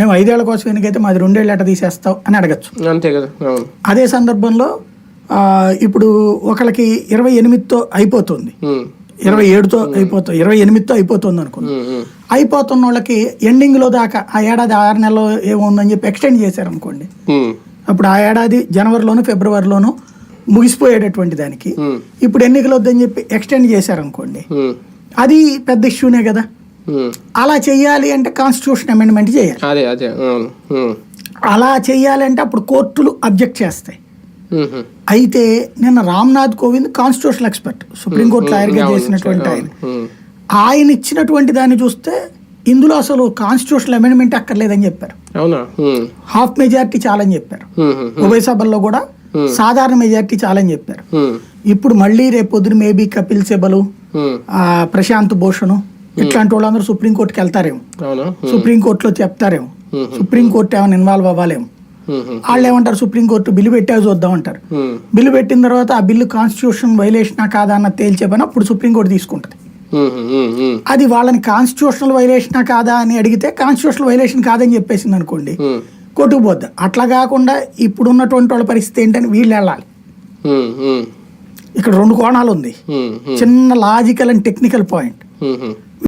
మేము ఐదేళ్ళ కోసం ఎన్నికైతే మాది రెండేళ్ళు ఎట తీసేస్తావు అని అడగచ్చు. అంతే కదా అదే సందర్భంలో ఇప్పుడు ఒకళ్ళకి ఇరవై ఎనిమిదితో అయిపోతుంది. ఇరవై ఏడుతో అయిపోతుంది ఇరవై ఎనిమిదితో అయిపోతుంది అనుకుంది. అయిపోతున్న వాళ్ళకి ఎండింగ్లో దాకా ఆ ఏడాది ఆరు నెలలు ఏముందని చెప్పి ఎక్స్టెండ్ చేశారనుకోండి. ఉమ్, అప్పుడు ఆ ఏడాది జనవరిలోను ఫిబ్రవరిలోను ముగిసిపోయేటటువంటి దానికి. ఇప్పుడు ఎన్నికలు వద్దని చెప్పి ఎక్స్టెండ్ చేశారనుకోండి. అది పెద్ద ఇష్యూనే కదా. అలా చెయ్యాలి అంటే కాన్స్టిట్యూషన్ అమెండ్మెంట్ చేయాలి. అదే అదే అలా చేయాలంటే అప్పుడు కోర్టులు అబ్జెక్ట్ చేస్తాయి. అయితే నిన్న Ramnath Kovind constitutional expert supreme court లాయర్గా చేసినటువంటి ఆయన. ఆయన ఇచ్చినటువంటి దాన్ని చూస్తే ఇందులో అసలు కాన్స్టిట్యూషనల్ అమెండ్మెంట్ అక్కర్లేదని చెప్పారు. హాఫ్ మెజారిటీ చాలని చెప్పారు. ఉభయ సభల్లో కూడా సాధారణ మెజారిటీ చాలని చెప్పారు. ఇప్పుడు మళ్ళీ రేపు పొద్దున మేబీ కపిల్ సెబలు ప్రశాంత్ భూషణ్ ఇట్లాంటి వాళ్ళందరూ సుప్రీంకోర్టుకి వెళ్తారేమో. సుప్రీంకోర్టులో చెప్తారేమో. సుప్రీంకోర్టు ఏమైనా ఇన్వాల్వ్ అవ్వాలేమో. వాళ్ళు ఏమంటారు? సుప్రీంకోర్టు బిల్లు పెట్టాక చూద్దాం అంటారు. బిల్లు పెట్టిన తర్వాత ఆ బిల్లు కాన్స్టిట్యూషన్ వైలేషనా కాదా అన్న తేల్చే పని అప్పుడు సుప్రీంకోర్టు తీసుకుంటుంది. అది వాళ్ళని కాన్స్టిట్యూషనల్ వైలేషనా కాదా అని అడిగితే కాన్స్టిట్యూషనల్ వైలేషన్ కాదని చెప్పేసింది అనుకోండి ఉమ్, కోర్టుకు పోద్ది. అట్లా కాకుండా ఇప్పుడు ఉన్నటువంటి వాళ్ళ పరిస్థితి ఏంటని వీళ్ళు వెళ్ళాలి. ఇక్కడ రెండు కోణాలు ఉంది. చిన్న లాజికల్ అండ్ టెక్నికల్ పాయింట్.